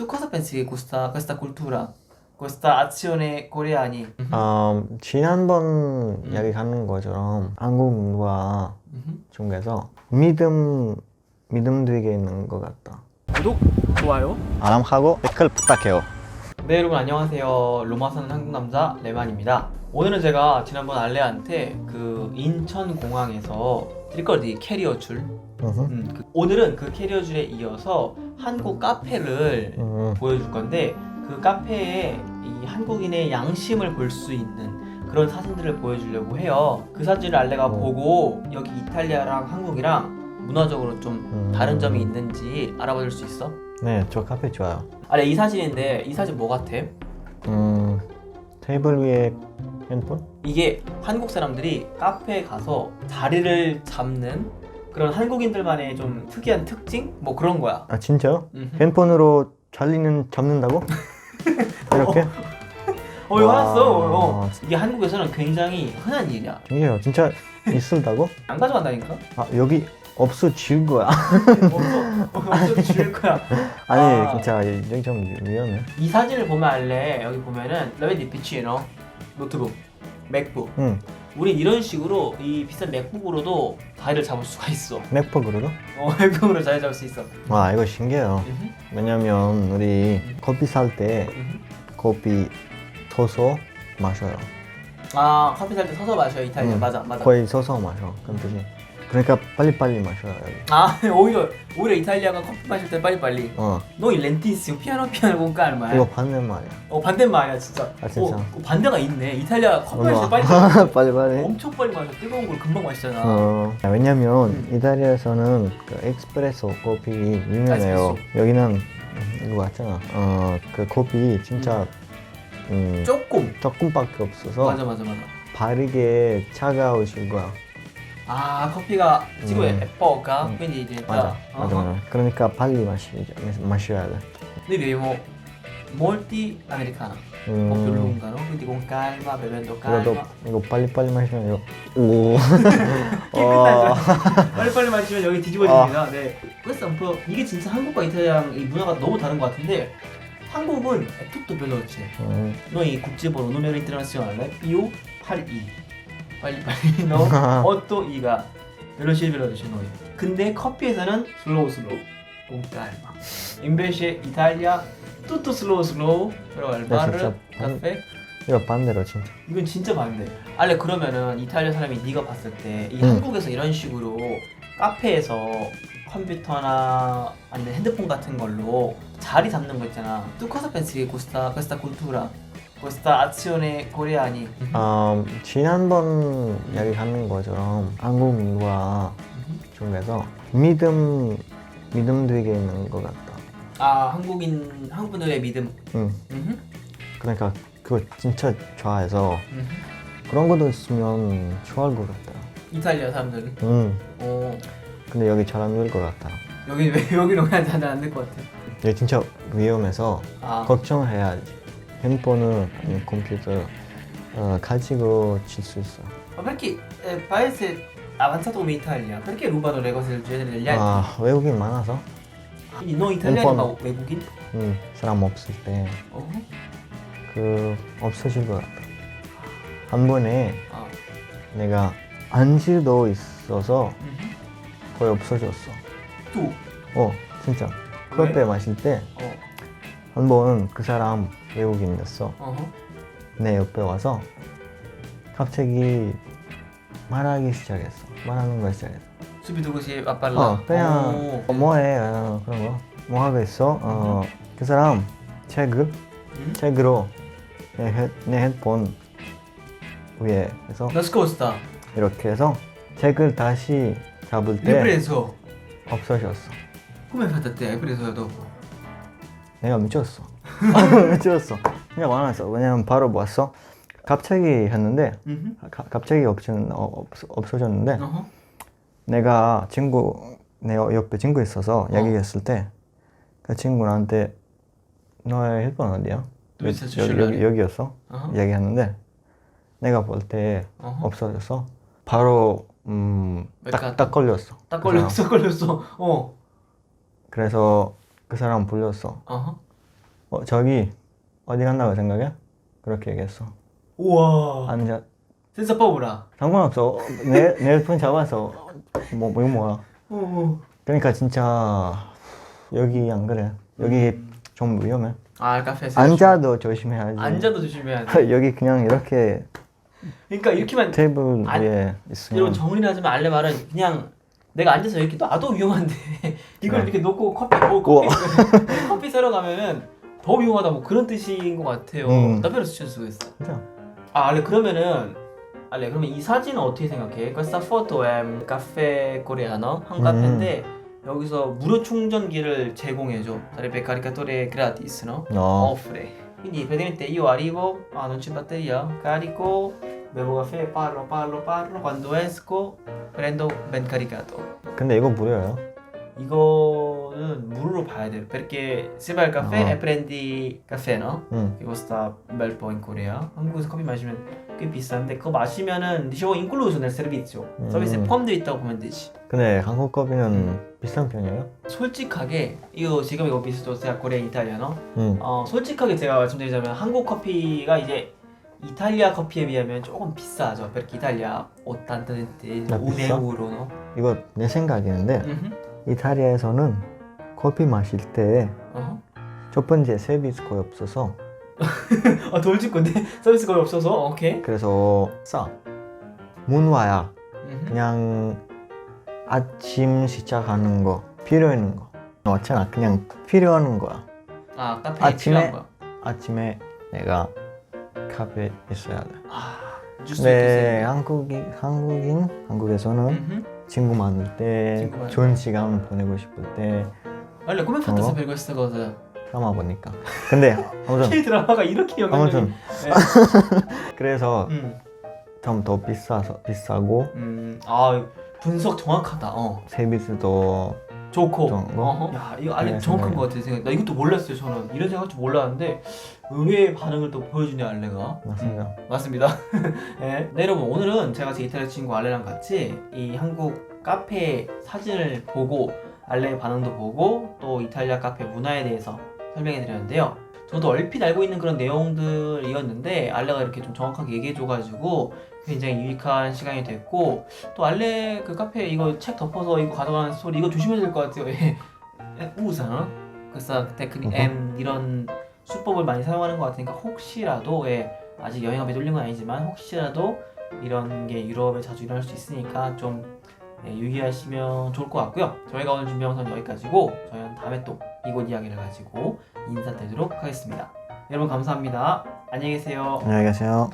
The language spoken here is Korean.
Tu cosa pensi che questa, questa cultura, questa azione coreani 어, 지난번 이야기 하는 것처럼 한국 문화 음흠. 중에서 믿음 믿음 되게 있는 것 같다. 구독, 좋아요 알람하고 댓글 부탁해요. 네 여러분 안녕하세요 로마 사는 한국 남자 레만입니다 오늘은 제가 지난번 알레한테 그 인천공항에서 일거리 캐리어 줄. 음, 그- 오늘은 그 캐리어 줄에 이어서 한국 카페를 음. 보여줄 건데 그 카페에 이 한국인의 양심을 볼 수 있는 그런 사진들을 보여주려고 해요. 그 사진을 알레가 어. 보고 여기 이탈리아랑 한국이랑 문화적으로 좀 음. 다른 점이 있는지 알아봐 줄 수 있어? 네, 저 카페 좋아요. 알레 이 사진인데 이 사진 뭐 같아? 음, 테이블 위에 핸드폰? 이게 한국 사람들이 카페에 가서 자리를 잡는 그런 한국인들만의 좀 특이한 특징? 뭐 그런 거야. 아 진짜요? 음흠. 핸드폰으로 잘리는 잡는다고? 이렇게? 어, 이거 와. 화났어. 어. 이게 한국에서는 굉장히 흔한 일이야. 이게요, 진짜 있을다고? 안 가져간다니까? 아 여기 없어질 거야. 없어, 없어 줄 거야. 아니 아. 진짜 좀 위험해. 이 사진을 보면 알래. 여기 보면은 레베디 피치노 노트북, 맥북. 응, 우리 이런 식으로 이 비싼 맥북으로도 자리를 잡을 수가 있어. 맥북으로도? 어, 맥북으로 자리 잡을 수 있어. 와 이거 신기해요. 음흠, 왜냐면 우리 커피 살 때 음흠. 커피 서서 마셔요. 아 커피 살 때 서서 마셔 이탈리아 응. 맞아 맞아. 거의 서서 마셔. 그런 뜻이. 그러니까 빨리빨리 마셔요. 여기. 아 오히려 오히려 이탈리아가 커피 마실 때 빨리 빨리. 어, 너 렌티시오 피아노 피아노 calma. 이거 반대말이야. 어 반대말이야 진짜. 아, 진짜? 어, 어, 반대가 있네. 이탈리아 커피 마실 때 빨리 빨리. 마셔. 빨리빨리. 엄청 빨리 마셔. 뜨거운 걸 금방 마시잖아. 어, 왜냐면 음. 이탈리아에서는 그 에스프레소 커피 유명해요. 에스프레소. 여기는 이거 맞잖아. 어, 그 커피 진짜 음, 조금. 조금밖에 없어서 맞아 맞아 맞아. 바르게 차가우실 거야. 아 커피가 지금 음. 예뻐가 음. quindi diventa 맞아, 맞아, 어허. 맞아. 그러니까 빨리 마시, 마셔야 돼. noi beviamo molti americano un po' più 음, lunga no? quindi con calma bevendo 그래도 calma 이거 빨리 빨리 마시면 이거 오. 깨끗하죠 빨리빨리 마시면 여기 뒤집어집니다 네 un po' 이게 진짜 한국과 이탈리아랑 이 문화가 너무 다른 것 같은데 한국은 è tutto veloce 음. noi 국제번호 numero internazionale più 82 빨리빨리 no 82가 veloce veloce noi 근데 커피에서는 slow slow con calma invece Italia tutto slow slow però al bar 진짜 caffè 이거 반대로 진짜. 이건 진짜 반대 알레 그러면은 이탈리아 사람이 네가 봤을 때 이 응. 한국에서 이런 식으로 카페에서 컴퓨터나 아니면 핸드폰 같은 걸로 자리 잡는 거 있잖아 pensi che questa, questa cultura questa azione coreani 어, 지난번 이야기하는 것처럼 한국 문화 중에서 믿음 믿음 되게 있는 것 같다. 아 한국인 한국분들의 믿음 응. 음흠, 그러니까 그거 진짜 좋아해서 음흠. 그런 것도 있으면 좋아할 것 같다. 이탈리아 사람들이 응. 어 근데 여기 잘 안 될 것 같다. 여기 왜 여기로 가야 안될 것 같아 여기 진짜 위험해서 아 걱정해야지. 핸드폰을 아니면 컴퓨터 어, 가지고 칠 수 있어. ma perché eh, paese avanzato come Italia perché rubano le cose del genere degli altri 아 외국인 많아서 quindi noi italiani un ma po' 외국인 응, 사람 없을 때그 어? 없어질 것 같다. 한 번에 아 내가 안지도 있어서 음흠. 거의 없어졌어. 또 어, 진짜. 왜? 커피 마실 때한 어, 번그 사람 외국인이었어. 어허. 내 옆에 와서 갑자기 말하기 시작했어. 말하는 거 시작했어. così a parlare. 어, 그냥 오. 어, 뭐해? 어, 그런 거. 뭐 하고 있어? 어, 그 사람 책을 음? 책으로 내, 헤, 내 핸드폰 위에 해서 Nascosta. 이렇게 해서 책을 다시 잡을 때 preso? 없어졌어. Hai preso dopo? 내가 미쳤어. 미쳤어. 그냥 많았어. 왜냐면 바로 봤어. 갑자기 했는데. 가- 갑자기 없어, 어, 없, 없어졌는데 어허. 내가 친구 내 옆에 친구 있어서 얘기했을 때 그 친구 나한테 너의 핸드폰 어디야? Sta il 여기? 여기, 여기 였어. 어허. 얘기했는데 내가 볼 때. 없어졌어. 바로 음, 딱. 딱 걸렸어. 딱그 사람. 걸렸어, 걸렸어. 어. 그래서 그 사람 불렀어. 어허. 어 저기 어디 간다고 생각해? 그렇게 얘기했어. 우와 앉아. 센서 뽑으라 상관없어. 내 내폰 잡아서 뭐 뭐 뭐야. 어. 그러니까 진짜 여기 안 그래. 여기 좀 위험해. 아 카페에서 앉아도 조심해야지. 앉아도 조심해야 돼 여기 그냥 이렇게 그러니까 이렇게만 테이블 안- 위에 있으면 이런 정리를 하자면 알레 말은 그냥 내가 앉아서 이렇게 놔도 위험한데 이걸 네. 이렇게 놓고 커피 뭐 커피, 커피 사러 가면은 더 위험하다 뭐 그런 뜻인 것 같아요. 음. davvero successo questo. 진짜. 아 알레 그러면은 알레 그러면 이 사진은 어떻게 생각해? questa foto è un caffè coreano 한 음. 카페인데 여기서 무료 충전기를 제공해줘. sarebbe caricatore gratis, no? 어. offre. Quindi praticamente io arrivo, ah non c'è batteria, carico, bevo caffè, parlo, parlo, parlo, quando esco prendo ben caricato. 근데 이거 무료예요. 이거는 무료로 봐야 돼요. perché se vai al caffè 어. e prendi caffè, no? 응. che costa un bel po' in Corea. 한국에서 커피 마시면 꽤 비싼데 그거 마시면은 dicevo incluso nel servizio. 음. 서비스에 포함되어 있다고 보면 되지. 근데 한국 커피는 비싼 편이에요? 솔직하게 이거 지금 이거 비슷도 제가 코레 이탈리아노 응. 어, 솔직하게 제가 말씀드리자면 한국 커피가 이제 이탈리아 커피에 비하면 조금 비싸죠. perché Italia 80 centi, 아, 1 비싸? euro. 이거 내 생각이는데 음흠. 이탈리아에서는 커피 마실 때첫 어허. 번째 서비스 거의 없어서 아 돌집 건데 서비스 거의 없어서 오케이. 그래서 싸. 문화야. 음흠. 그냥 아침 시작하는 거 필요한 거 맞잖아. 그냥 필요한 거야. 아 카페 아침에- 필요한 거야. 아침에 내가 카페 있어야 돼. 아 근데 한국인 한국인 한국에서는. 친구 많을 때 친구 많을 좋은 시간 보내고 싶을 때 a 어? sapere questa cosa? 드라마 보니까. 근데 아무튼 K 드라마가 이렇게 영향력이. 아무튼 그래서 음. 좀 더 비싸서 비싸고 음. 아 분석 정확하다. 어. 서비스도 좋고. 거? 어허. 야 이거 알려 그래, 정확한. 것 같아 생각. 나 이것도 몰랐어요 저는 이런 생각 줄 몰랐는데 의외의 반응을 또 보여주네 알레가. 맞습니다. 음, 맞습니다. 네. 네 여러분 오늘은 제가 제 이탈리아 친구 알레랑 같이 이 한국 카페 사진을 보고 알레의 반응도 보고 또 이탈리아 카페 문화에 대해서 설명해 드렸는데요. 저도 얼핏 알고 있는 그런 내용들이었는데 알레가 이렇게 좀 정확하게 얘기해줘가지고 굉장히 유익한 시간이 됐고 또 알레 그 카페 이거 책 덮어서 이거 가져가는 소리 이거 조심해야 될 것 같아요. 예. 우사 그래서 테크닉 M 이런 수법을 많이 사용하는 것 같으니까 혹시라도 예, 아직 여행업에 뚫린 건 아니지만 혹시라도 이런 게 유럽에 자주 일어날 수 있으니까 좀 예, 유의하시면 좋을 것 같고요. 저희가 오늘 준비한 영상은 여기까지고 저희는 다음에 또 이곳 이야기를 가지고 인사드리도록 하겠습니다. 여러분 감사합니다. 안녕히 계세요. 안녕히 계세요.